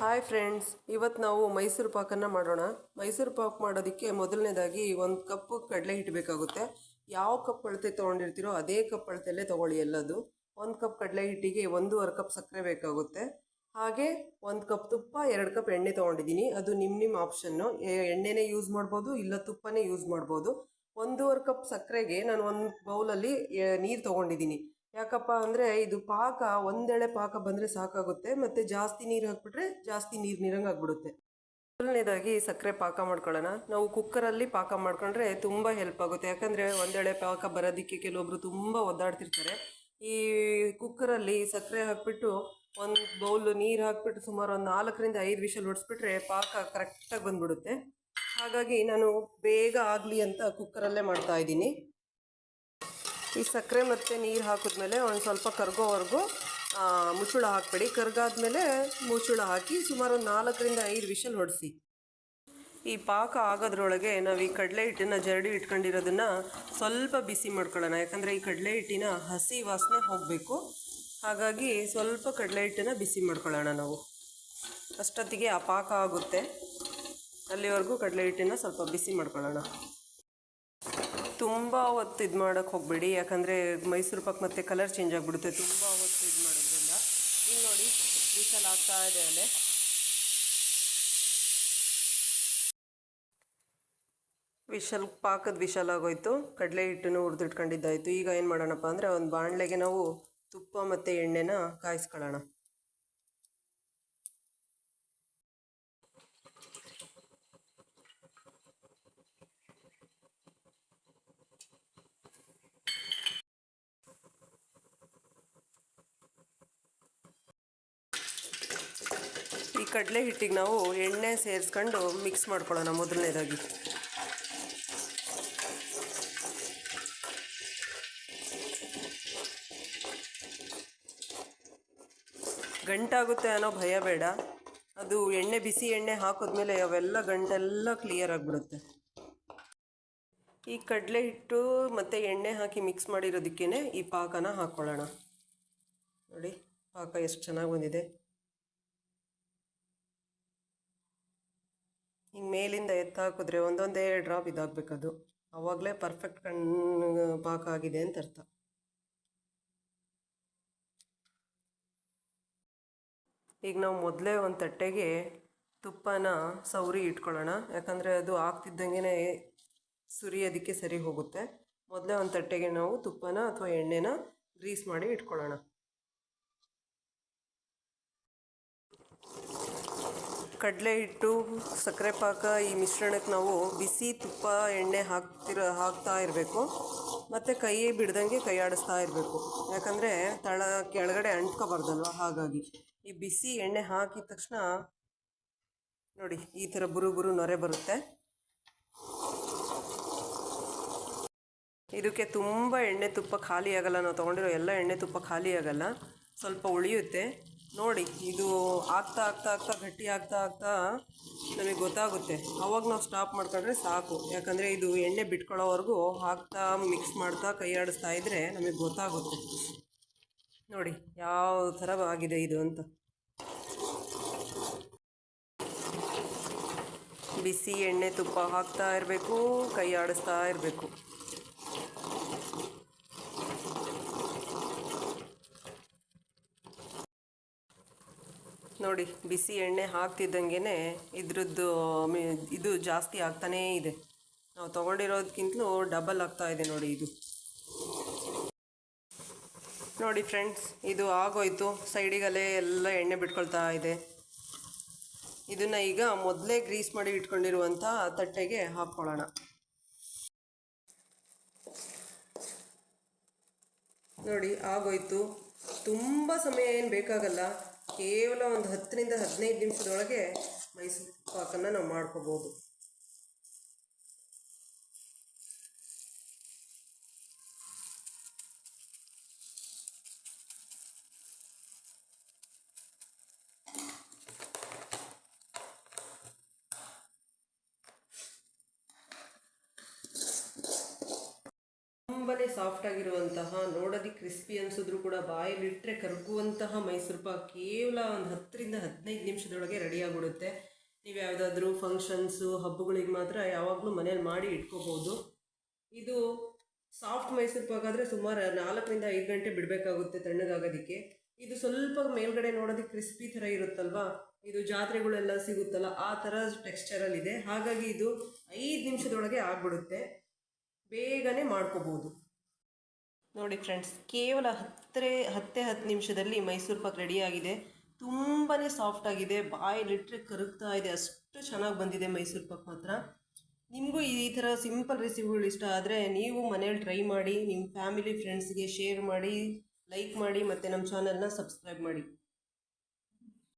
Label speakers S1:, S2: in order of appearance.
S1: Hi friends ಇವತ್ತು ನಾವು ಮೈಸೂರು ಪಾಕನ್ನು ಮಾಡೋಣ. ಮೈಸೂರು ಪಾಕ್ ಮಾಡೋದಕ್ಕೆ ಮೊದಲನೇದಾಗಿ ಒಂದು ಕಪ್ಪು ಕಡಲೆ ಹಿಟ್ಟು ಬೇಕಾಗುತ್ತೆ ಯಾವ ಕಪ್ ಅಳತೆ ತೊಗೊಂಡಿರ್ತೀರೋ ಅದೇ ಕಪ್ ಅಳತೆಯಲ್ಲೇ ತೊಗೊಳ್ಳಿ ಎಲ್ಲದು. ಒಂದು ಕಪ್ ಕಡಲೆ ಹಿಟ್ಟಿಗೆ ಒಂದೂವರೆ ಕಪ್ ಸಕ್ಕರೆ ಬೇಕಾಗುತ್ತೆ. ಹಾಗೆ ಒಂದು ಕಪ್ ತುಪ್ಪ, ಎರಡು ಕಪ್ ಎಣ್ಣೆ ತೊಗೊಂಡಿದ್ದೀನಿ. ಅದು ನಿಮ್ಮ ನಿಮ್ಮ ಆಪ್ಷನ್ನು. ಎಣ್ಣೆನೇ ಯೂಸ್ ಮಾಡ್ಬೋದು, ಇಲ್ಲ ತುಪ್ಪನೇ ಯೂಸ್ ಮಾಡ್ಬೋದು. ಒಂದೂವರೆ ಕಪ್ ಸಕ್ಕರೆಗೆ ನಾನು ಒಂದು ಬೌಲಲ್ಲಿ ನೀರು ತೊಗೊಂಡಿದ್ದೀನಿ. ಯಾಕಪ್ಪ ಅಂದರೆ ಇದು ಪಾಕ, ಒಂದೆಳೆ ಪಾಕ ಬಂದರೆ ಸಾಕಾಗುತ್ತೆ, ಮತ್ತು ಜಾಸ್ತಿ ನೀರು ಹಾಕ್ಬಿಟ್ರೆ ಜಾಸ್ತಿ ನೀರು ನೀರಂಗೆ ಆಗ್ಬಿಡುತ್ತೆ. ಮೊದಲನೇದಾಗಿ ಸಕ್ಕರೆ ಪಾಕ ಮಾಡ್ಕೊಳ್ಳೋಣ. ನಾವು ಕುಕ್ಕರಲ್ಲಿ ಪಾಕ ಮಾಡ್ಕೊಂಡ್ರೆ ತುಂಬ ಹೆಲ್ಪ್ ಆಗುತ್ತೆ. ಯಾಕಂದರೆ ಒಂದೆಳೆ ಪಾಕ ಬರೋದಕ್ಕೆ ಕೆಲವೊಬ್ರು ತುಂಬ ಒದ್ದಾಡ್ತಿರ್ತಾರೆ. ಈ ಕುಕ್ಕರಲ್ಲಿ ಸಕ್ಕರೆ ಹಾಕ್ಬಿಟ್ಟು ಒಂದು ಬೌಲು ನೀರು ಹಾಕ್ಬಿಟ್ಟು ಸುಮಾರು ಒಂದು ನಾಲ್ಕರಿಂದ ಐದು ವಿಷಲ್ ಹೊಡಿಸ್ಬಿಟ್ರೆ ಪಾಕ ಕರೆಕ್ಟಾಗಿ ಬಂದ್ಬಿಡುತ್ತೆ. ಹಾಗಾಗಿ ನಾನು ಬೇಗ ಆಗಲಿ ಅಂತ ಕುಕ್ಕರಲ್ಲೇ ಮಾಡ್ತಾ ಇದ್ದೀನಿ. ಈ ಸಕ್ಕರೆ ಮತ್ತು ನೀರು ಹಾಕಿದ್ಮೇಲೆ ಒಂದು ಸ್ವಲ್ಪ ಕರ್ಗೋವರೆಗೂ ಮುಚ್ಚುಳ ಹಾಕಬೇಡಿ. ಕರ್ಗಾದ್ಮೇಲೆ ಮುಚ್ಚುಳ ಹಾಕಿ ಸುಮಾರು ಒಂದು ನಾಲ್ಕರಿಂದ ಐದು ವಿಷಲ್ ಹೊಡೆಸಿ. ಈ ಪಾಕ ಆಗೋದ್ರೊಳಗೆ ನಾವು ಈ ಕಡಲೆ ಹಿಟ್ಟನ್ನು ಜರಡಿ ಇಟ್ಕೊಂಡಿರೋದನ್ನು ಸ್ವಲ್ಪ ಬಿಸಿ ಮಾಡ್ಕೊಳ್ಳೋಣ. ಯಾಕಂದರೆ ಈ ಕಡಲೆ ಹಿಟ್ಟಿನ ಹಸಿ ವಾಸನೆ ಹೋಗಬೇಕು. ಹಾಗಾಗಿ ಸ್ವಲ್ಪ ಕಡಲೆ ಹಿಟ್ಟನ್ನು ಬಿಸಿ ಮಾಡ್ಕೊಳ್ಳೋಣ ನಾವು. ಅಷ್ಟೊತ್ತಿಗೆ ಆ ಪಾಕ ಆಗುತ್ತೆ. ಅಲ್ಲಿವರೆಗೂ ಕಡಲೆ ಹಿಟ್ಟನ್ನು ಸ್ವಲ್ಪ ಬಿಸಿ ಮಾಡ್ಕೊಳ್ಳೋಣ. ತುಂಬ ಹೊತ್ತು ಇದು ಮಾಡೋಕ್ಕೆ ಹೋಗಬೇಡಿ. ಯಾಕಂದರೆ ಮೈಸೂರು ಪಾಕ್ ಮತ್ತು ಕಲರ್ ಚೇಂಜ್ ಆಗಿಬಿಡುತ್ತೆ. ತುಂಬ ಹೊತ್ತು ಇದು ಮಾಡೋದ್ರಿಂದ. ಇಲ್ಲಿ ನೋಡಿ ವಿಷಲ್ ಆಗ್ತಾ ಇದೆ ಅಲ್ಲೇ ವಿಶಲ್, ಪಾಕದ ವಿಶಲ್ ಆಗೋಯ್ತು. ಕಡಲೆ ಹಿಟ್ಟನ್ನು ಹುರಿದಿಟ್ಕೊಂಡಿದ್ದಾಯಿತು. ಈಗ ಏನು ಮಾಡೋಣಪ್ಪ ಅಂದರೆ, ಒಂದು ಬಾಣಲೆಗೆ ನಾವು ತುಪ್ಪ ಮತ್ತು ಎಣ್ಣೆನ ಕಾಯಿಸ್ಕೊಳ್ಳೋಣ. ಕಡಲೆ ಹಿಟ್ಟಿಗೆ ನಾವು ಎಣ್ಣೆ ಸೇರಿಸ್ಕೊಂಡು ಮಿಕ್ಸ್ ಮಾಡ್ಕೊಳ್ಳೋಣ ಮೊದಲನೇದಾಗಿ. ಗಂಟಾಗುತ್ತೆ ಅನ್ನೋ ಭಯ ಬೇಡ. ಅದು ಎಣ್ಣೆ, ಬಿಸಿ ಎಣ್ಣೆ ಹಾಕಿದ್ಮೇಲೆ ಅವೆಲ್ಲ ಗಂಟೆಲ್ಲ ಕ್ಲಿಯರ್ ಆಗಿಬಿಡುತ್ತೆ. ಈ ಕಡಲೆ ಹಿಟ್ಟು ಮತ್ತು ಎಣ್ಣೆ ಹಾಕಿ ಮಿಕ್ಸ್ ಮಾಡಿರೋದಕ್ಕೇ ಈ ಪಾಕನ ಹಾಕ್ಕೊಳ್ಳೋಣ ನೋಡಿ, ಪಾಕ ಎಷ್ಟು ಚೆನ್ನಾಗಿ ಬಂದಿದೆ. ಹಿಂಗೆ ಮೇಲಿಂದ ಎತ್ತಾಕಿದ್ರೆ ಒಂದೊಂದೇ ಡ್ರಾಪ್ ಇದಾಗಬೇಕದು. ಆವಾಗಲೇ ಪರ್ಫೆಕ್ಟ್ ಕಣ್ಣು ಪಾಕ ಆಗಿದೆ ಅಂತ ಅರ್ಥ. ಈಗ ನಾವು ಮೊದಲೇ ಒಂದು ತಟ್ಟೆಗೆ ತುಪ್ಪನ ಸೌರಿ ಇಟ್ಕೊಳ್ಳೋಣ. ಯಾಕಂದರೆ ಅದು ಆಗ್ತಿದ್ದಂಗೆ ಸುರಿಯೋದಕ್ಕೆ ಸರಿ ಹೋಗುತ್ತೆ. ಮೊದಲೇ ಒಂದು ತಟ್ಟೆಗೆ ನಾವು ತುಪ್ಪನ ಅಥವಾ ಎಣ್ಣೆನ ಗ್ರೀಸ್ ಮಾಡಿ ಇಟ್ಕೊಳ್ಳೋಣ. ಕಡಲೆ ಹಿಟ್ಟು, ಸಕ್ಕರೆ ಪಾಕ ಈ ಮಿಶ್ರಣಕ್ಕೆ ನಾವು ಬಿಸಿ ತುಪ್ಪ, ಎಣ್ಣೆ ಹಾಕ್ತಿರ, ಹಾಕ್ತಾ ಇರಬೇಕು. ಮತ್ತು ಕೈ ಬಿಡ್ದಂಗೆ ಕೈ ಆಡಿಸ್ತಾ ಇರಬೇಕು. ಯಾಕಂದರೆ ತಳ ಕೆಳಗಡೆ ಅಂಟ್ಕೋಬಾರ್ದಲ್ವ? ಹಾಗಾಗಿ. ಈ ಬಿಸಿ ಎಣ್ಣೆ ಹಾಕಿದ ತಕ್ಷಣ ನೋಡಿ, ಈ ಥರ ಬುರು ಬುರು ನೊರೆ ಬರುತ್ತೆ. ಇದಕ್ಕೆ ತುಂಬ ಎಣ್ಣೆ ತುಪ್ಪ ಖಾಲಿ ಆಗಲ್ಲ ನಾವು ತೊಗೊಂಡಿರೋ ಎಲ್ಲ ಎಣ್ಣೆ ತುಪ್ಪ ಖಾಲಿ ಆಗಲ್ಲ ಸ್ವಲ್ಪ ಉಳಿಯುತ್ತೆ. ನೋಡಿ, ಇದು ಆಗ್ತಾ ಆಗ್ತಾ ಆಗ್ತಾ ಗಟ್ಟಿ ಆಗ್ತಾ ಆಗ್ತಾ ನಮಗೆ ಗೊತ್ತಾಗುತ್ತೆ. ಅವಾಗ ನಾವು ಸ್ಟಾಪ್ ಮಾಡ್ಕೊಂಡ್ರೆ ಸಾಕು. ಯಾಕಂದರೆ ಇದು ಎಣ್ಣೆ ಬಿಟ್ಕೊಳ್ಳೋವರೆಗೂ ಹಾಕ್ತಾ ಮಿಕ್ಸ್ ಮಾಡ್ತಾ ಕೈ ಆಡಿಸ್ತಾ ಇದ್ದರೆ ನಮಗೆ ಗೊತ್ತಾಗುತ್ತೆ. ನೋಡಿ, ಯಾವ ಥರ ಆಗಿದೆ ಇದು ಅಂತ. ಬಿಸಿ ಎಣ್ಣೆ ತುಪ್ಪ ಹಾಕ್ತಾ ಇರಬೇಕು ಕೈ ಆಡಿಸ್ತಾ ಇರಬೇಕು. ನೋಡಿ, ಬಿಸಿ ಎಣ್ಣೆ ಹಾಕ್ತಿದ್ದಂಗೆ ಇದ್ರದ್ದು ಇದು ಜಾಸ್ತಿ ಆಗ್ತಾನೇ ಇದೆ. ನಾವು ತೊಗೊಂಡಿರೋದಕ್ಕಿಂತಲೂ ಡಬಲ್ ಆಗ್ತಾ ಇದೆ ನೋಡಿ ಇದು. ನೋಡಿ ಫ್ರೆಂಡ್ಸ್, ಇದು ಆಗೋಯ್ತು. ಸೈಡಿಗಲ್ಲೇ ಎಲ್ಲ ಎಣ್ಣೆ ಬಿಟ್ಕೊಳ್ತಾ ಇದೆ. ಇದನ್ನು ಈಗ ಮೊದಲೇ ಗ್ರೀಸ್ ಮಾಡಿ ಇಟ್ಕೊಂಡಿರುವಂಥ ತಟ್ಟೆಗೆ ಹಾಕ್ಕೊಳ್ಳೋಣ. ನೋಡಿ, ಆಗೋಯ್ತು. ತುಂಬ ಸಮಯ ಏನು ಬೇಕಾಗಲ್ಲ. ಕೇವಲ ಒಂದು ಹತ್ತರಿಂದ ಹದಿನೈದು ನಿಮಿಷದೊಳಗೆ ಮೈಸೂರು ಪಾಕನ್ನು ನಾವು ಮಾಡ್ಕೋಬೋದು. ತುಂಬನೇ ಸಾಫ್ಟ್ ಆಗಿರುವಂತಹ ನೋಡೋದಿ ಕ್ರಿಸ್ಪಿ ಅನ್ಸಿದ್ರು ಕೂಡ ಬಾಯಲ್ಲಿಟ್ಟರೆ ಕರಗುವಂತಹ ಮೈಸೂರು ಪಾಕ್ ಕೇವಲ ಒಂದು ಹತ್ತರಿಂದ ಹದಿನೈದು ನಿಮಿಷದೊಳಗೆ ರೆಡಿ ಆಗಿಬಿಡುತ್ತೆ. ನೀವು ಯಾವುದಾದ್ರೂ ಫಂಕ್ಷನ್ಸು ಹಬ್ಬಗಳಿಗೆ ಮಾತ್ರ ಯಾವಾಗಲೂ ಮನೇಲಿ ಮಾಡಿ ಇಟ್ಕೋಬೋದು. ಇದು ಸಾಫ್ಟ್ ಮೈಸೂರು ಪಾಕ್ ಆದರೆ ಸುಮಾರು ನಾಲ್ಕರಿಂದ ಐದು ಗಂಟೆ ಬಿಡಬೇಕಾಗುತ್ತೆ ತಣ್ಣಗಾಗೋದಕ್ಕೆ. ಇದು ಸ್ವಲ್ಪ ಮೇಲ್ಗಡೆ ನೋಡೋದಕ್ಕೆ ಕ್ರಿಸ್ಪಿ ಥರ ಇರುತ್ತಲ್ವಾ? ಇದು ಜಾತ್ರೆಗಳೆಲ್ಲ ಸಿಗುತ್ತಲ್ಲ, ಆ ಥರ ಟೆಕ್ಸ್ಚರಲ್ಲಿದೆ ಹಾಗಾಗಿ ಇದು ಐದು ನಿಮಿಷದೊಳಗೆ ಆಗ್ಬಿಡುತ್ತೆ. ಬೇಗನೆ ಮಾಡ್ಕೋಬೋದು. ನೋಡಿ ಫ್ರೆಂಡ್ಸ್ ಕೇವಲ ಹತ್ತರೆ, ಹತ್ತೇ ಹತ್ತು ನಿಮಿಷದಲ್ಲಿ ಮೈಸೂರು ಪಾಕ್ ರೆಡಿಯಾಗಿದೆ ತುಂಬಾ ಸಾಫ್ಟ್ ಆಗಿದೆ. ಬಾಯಲ್ಲಿಟ್ಟರೆ ಕರಗ್ತಾ ಇದೆ. ಅಷ್ಟು ಚೆನ್ನಾಗಿ ಬಂದಿದೆ ಮೈಸೂರು ಪಾಕ್ ಮಾತ್ರ. ನಿಮಗೂ ಈ ಥರ ಸಿಂಪಲ್ ರೆಸಿಪಿಗಳು ಇಷ್ಟ ಆದರೆ ನೀವು ಮನೇಲಿ ಟ್ರೈ ಮಾಡಿ ನಿಮ್ಮ ಫ್ಯಾಮಿಲಿ ಫ್ರೆಂಡ್ಸ್ಗೆ ಶೇರ್ ಮಾಡಿ ಲೈಕ್ ಮಾಡಿ ಮತ್ತು ನಮ್ಮ ಚಾನಲ್ನ ಸಬ್ಸ್ಕ್ರೈಬ್ ಮಾಡಿ.